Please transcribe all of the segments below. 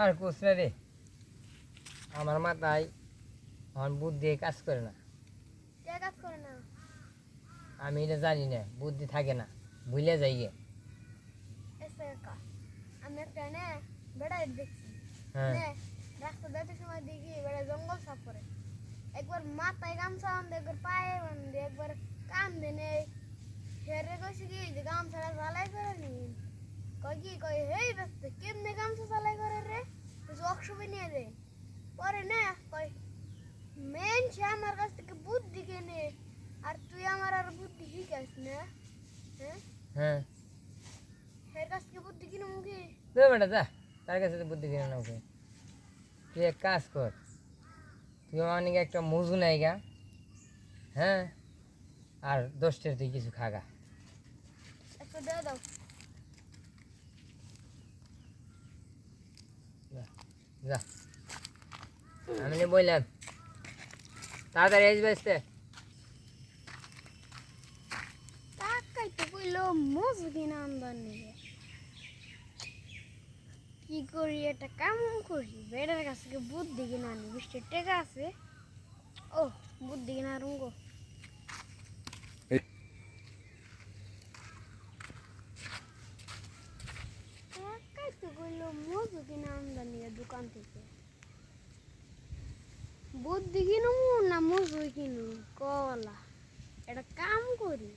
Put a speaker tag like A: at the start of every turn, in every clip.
A: আর cos না রে। আমার মাথায় আমার বুদ্ধি কাজ করে না।
B: কে কাজ করে না?
A: আমি এটা জানি না বুদ্ধি থাকে না ভুলে যাই গে।
B: আমি একটা নে বেড়া দেখছি।
A: হ্যাঁ।
B: রাস্তা যেতে সময় দেখি বেড়া জঙ্গল সাফ করে একবার মাথায় গামছা বান্ধে একবার পায়ে বান্ধে একবার কান দেনে ফেরে কইছি কি যে গামছাটা জ্বালাই করে নি কই কি কই হেই রাস্তা কেমনে গামছা জ্বালাই করে রে? ওয়ার্কশপে নিয়ে দে। পরে না কই মেন সে আমার কাছ থেকে বুদ্ধি কেনে আর তুই আমার আর বুদ্ধি শিখাস না? হ্যাঁ?
A: হ্যাঁ।
B: এর কাছ থেকে বুদ্ধি কিনে মুখে
A: তো বেটা যা তার কাছে তো বুদ্ধি কিনে না ওকে তুই এক কাজ কর তুই আমার নাকি একটা মজু নাই গা হ্যাঁ আর দশটার তুই কিছু খাগা
B: একটা দাও।
A: যা। আমি বললাম, তাড়াতাড়ি আসবে আসতে।
B: কি করি একটা কাম করি? বেড়ার কাছ বুদ্ধি কিনে আনি বৃষ্টির টেকা আছে। ও বুদ্ধি কিনে আরুম কইলো মজু কিনে আনবার নিবে দোকান থেকে। বুদ্ধি কিনু না মজুই কিনু কলা। এটা কাম করি।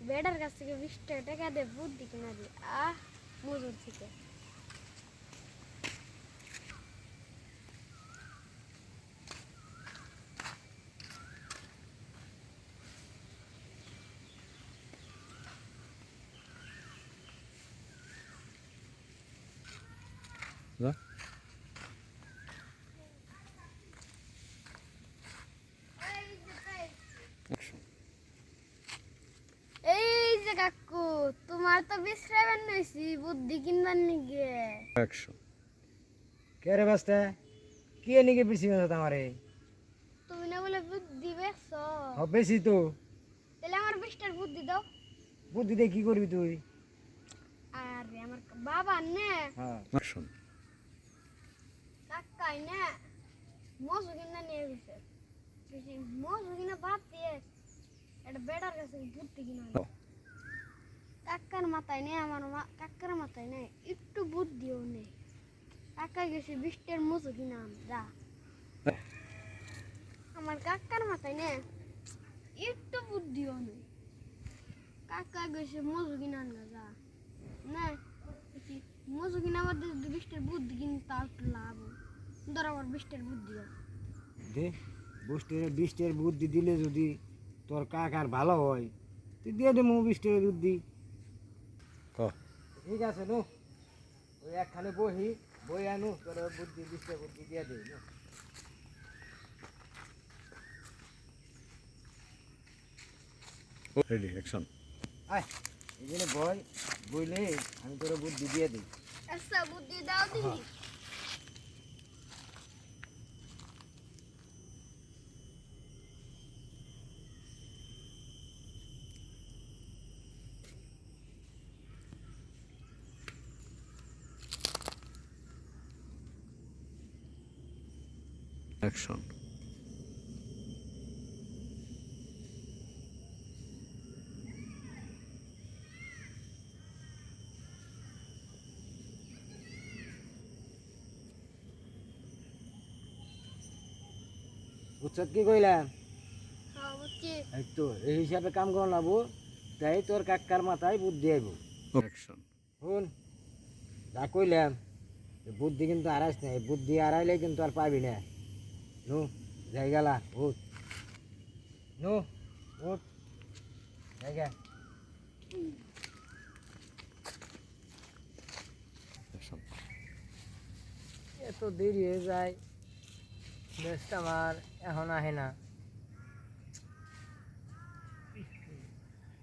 B: বেডার কাছ থেকে বিশ টাকা টাকা দে বুদ্ধি কিনা দে আহ মজুর থেকে।
C: যা।
B: এই যে কাকু তোমার তো বিশ্রামের নইছি বুদ্ধি কিনবার নিগে।
C: Action.
A: কে রে বাস্তা? কে নিকে বেশি কথা তোমারে?
B: তুমি না বলে বুদ্ধি বেশ
A: বেশি তো।
B: তাহলে আমার বিশটার বুদ্ধি দাও।
A: বুদ্ধি দিয়ে কি করবি তুই?
B: আরে আমার বাবা নে।
A: হ্যাঁ.
B: কাকাই নে মজু কিনা নিয়ে গেছে। মজু কিনা বাদ দিয়ে। এটা বেড়ার কাছে বুদ্ধি কিনা। কাকার মাথায় নেই আমার মা- কাকার মাথায় নেই। একটু বুদ্ধিও নেই। কাকা গেছে বিশটার মজু কিনা যা। আমার কাকার মাথায় নেই। একটু বুদ্ধিও নেই। কাকা গেছে মজু কিনা আন না, মজু কিনা আমার যদি বিশটার বুদ্ধি কিনি তা একটু লাভ। ধর আমার বিশটার বুদ্ধি
D: দে বৃষ্টির বৃষ্টির বুদ্ধি দিলে যদি তোর কাকার ভালো হয় তুই দিয়ে দে মু বৃষ্টির বুদ্ধি।
C: ক।
D: ঠিক আছে নু ওই একখানে বহি বই আনু তোর বুদ্ধি বৃষ্টির বুদ্ধি দিয়ে দে।
C: রেডি অ্যাকশন
D: আয় এই জন্য বই বইলে আমি তোর বুদ্ধি দিয়ে দিই
B: আচ্ছা বুদ্ধি দাও দিহি
C: অ্যাকশন।
D: কি কইলাম
B: হ্যাঁ বুঝছি।
D: এই তো এই হিসাবে কাম করো না বউ তাই তোর কাকার মাথায় বুদ্ধি আইব। শুন যা কইলাম বুদ্ধি কিন্তু আড়াইস না এই বুদ্ধি আড়াইলে কিন্তু আর পাবি না। নু যাই গেলা উঠ নু উঠ জায়গা।
A: এত দেরি হয়ে যায়। বেস্ট আমার এখন আহে না।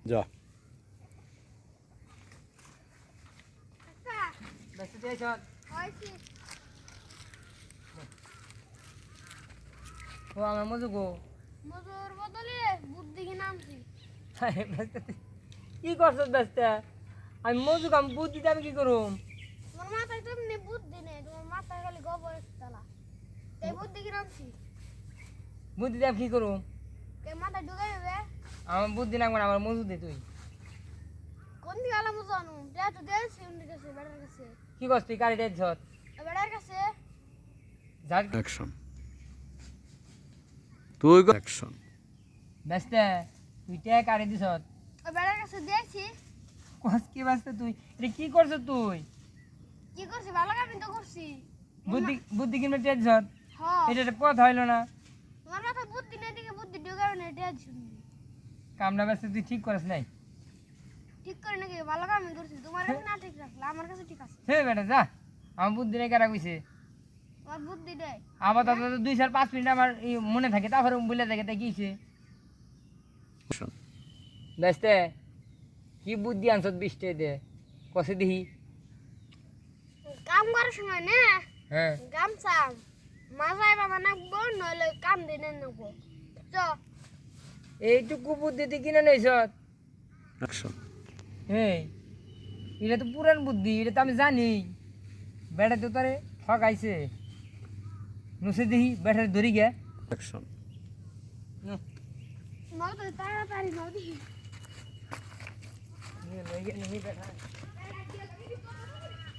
C: যা।
B: আচ্ছা।
A: বেস্ট দিয়েছ
B: হয়েছি
A: ও আমার মজু গো।
B: মজুর বদলে বুদ্ধি আনছি।
A: বেস্ট কি করছ বেস্ট আমি মজু কাম বুদ্ধি দিয়ে আমি কি করুম?
B: তোমার মাথায় তো এমনি বুদ্ধি নেই তোমার মাথায় খালি গোবর তালা। এই বুদ্ধি কি নামছি
A: বুদ্ধি দেব কি করুম?
B: কে মাথায় ঢুকে যাবে
A: আমার বুদ্ধি না আমার মজুদ দে তুই।
B: কোন দিকে আলাম জানো যা তো দিয়েছি উনি কাছে বেড়ার কাছে।
A: কি করছ তুই গাড়ি টেছ
B: বেড়ার কাছে?
A: যাক
C: অ্যাকশন তুই অ্যাকশন
A: ব্যস্ত তুই টে গাড়ি দিছ
B: বেড়ার কাছে দিয়েছি।
A: কস কি ব্যস্ত তুই? এটা কি করছ তুই?
B: কি করছি? ভালো তো করছি।
A: বুদ্ধি বুদ্ধি কিনবে
B: হ।
A: এটা একটা কথা হইল না।
B: তোমার মাথায় বুদ্ধি নেই দিকে বুদ্ধি ঢুকাবে না এটা শুনি
A: কামটা ব্যস্ত তুই ঠিক করিস নাই?
B: ঠিক করে নাকি? ভালো কামই করছি। তোমার কাছে না ঠিক রাখলে আমার কাছে ঠিক আছে।
A: হে বেটা যা। আমার বুদ্ধি নেই কারা আবার তাতে তো দুই চার পাঁচ মিনিট আমার মনে থাকে তারপরে বলে থাকে তাই কিছে ব্যস্ত কি বুদ্ধি আনছত বৃষ্টি দে কষে দিহি?
B: কাম করার সময় না
A: হ্যাঁ।
B: গামছা মাথায় বাবা নাকবো নইলে কাম দিনে নেব চ।
A: এইটুকু বুদ্ধি তুই কিনে
C: অ্যাকশন
A: এই এটা তো পুরান বুদ্ধি এটা তো আমি জানি। বেটা তো তারে ঠকাইছে। নুসে দিহি ব্যাটার ধরি গে
C: অ্যাকশন
B: তাড়াতাড়ি নদী।